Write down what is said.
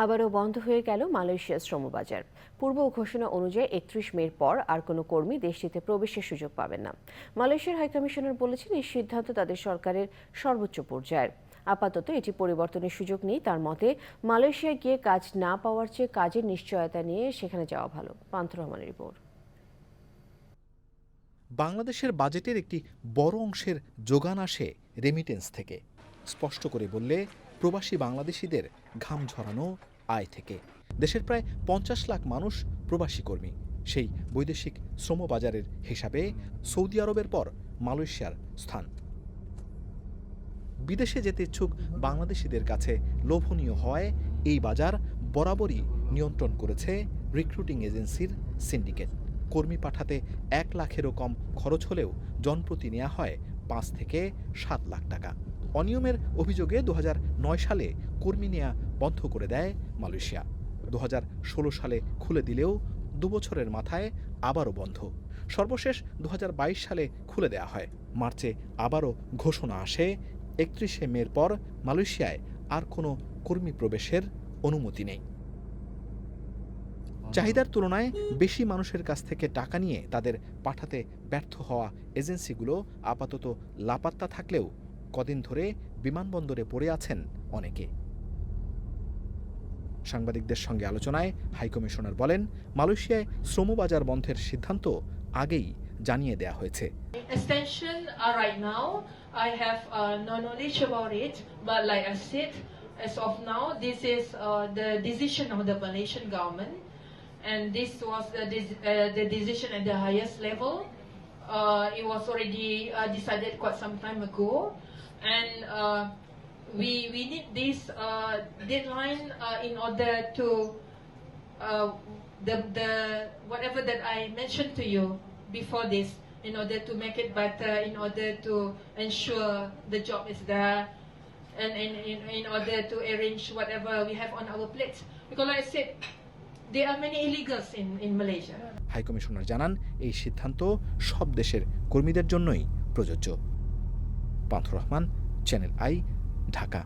আবারও বন্ধ হয়ে গেল মালয়েশিয়ার শ্রমবাজার। পূর্ব ঘোষণা অনুযায়ী একত্রিশ মের পর আর কোনো কর্মী দেশটিতে প্রবেশের সুযোগ পাবেন না। মালয়েশিয়ার হাইকমিশনার বলেছেন, এই সিদ্ধান্ত তাদের সরকারের সর্বোচ্চ পর্যায়ের। আপাতত এটি পরিবর্তনের সুযোগ নেই। তার মতে, মালয়েশিয়ায় গিয়ে কাজ না পাওয়ার চেয়ে কাজের নিশ্চয়তা নিয়ে সেখানে যাওয়া ভালো। পান্থ রহমানের রিপোর্ট। বাংলাদেশের বাজেটের একটি বড় অংশের যোগান আসে রেমিটেন্স থেকে। স্পষ্ট করে বললে প্রবাসী বাংলাদেশিদের ঘাম ঝরানো আয় থেকে। দেশের প্রায় পঞ্চাশ লাখ মানুষ প্রবাসী কর্মী। সেই বৈদেশিক শ্রমবাজারের হিসাবে সৌদি আরবের পর মালয়েশিয়ার স্থান। বিদেশে যেতে ইচ্ছুক বাংলাদেশিদের কাছে লোভনীয় হয় এই বাজার বরাবরই নিয়ন্ত্রণ করেছে রিক্রুটিং এজেন্সির সিন্ডিকেট। কর্মী পাঠাতে এক লাখেরও কম খরচ হলেও জনপ্রতি নেওয়া হয় পাঁচ থেকে সাত লাখ টাকা। অনিয়মের অভিযোগে দু হাজার নয় সালে কর্মী নেওয়া বন্ধ করে দেয় মালয়েশিয়া। দু হাজার ষোলো সালে খুলে দিলেও দুবছরের মাথায় আবারও বন্ধ। সর্বশেষ দু হাজার বাইশ সালে খুলে দেয়া হয়। মার্চে আবারও ঘোষণা আসে। একত্রিশে মের পর মালয়েশিয়ায় আর কোনো কর্মী প্রবেশের অনুমতি নেই। চাহিদার তুলনায় বেশি মানুষের কাছ থেকে টাকা নিয়ে তাদের পাঠাতে ব্যর্থ হওয়া এজেন্সিগুলো আপাতত লাপাত্তা থাকলেও কদিন ধরে বিমানবন্দরে পড়ে আছেন অনেকে সাংবাদিকদের সঙ্গে আলোচনায় হাইকমিশনার বলেন মালয়েশিয়ায় শ্রমবাজার বন্ধের সিদ্ধান্ত আগেই জানিয়ে দেয়া হয়েছে uh, I have uh, as of now, this is uh, the decision of the Malaysian government, and this was the, uh, the decision at the highest level. Uh, it was already uh, decided quite some time ago, and uh, we we need this uh, deadline uh, in order to uh, the the whatever that I mentioned to you before this, in order to make it better, in order to ensure the job is there, and in, in, in order to arrange whatever we have on our plates. Because like I said, there are many illegals in, in Malaysia. High commissioner জানান এই সিদ্ধান্ত সব দেশের কর্মীদের জন্যই প্রযোজ্য পান্থ Rahman channel I Dhaka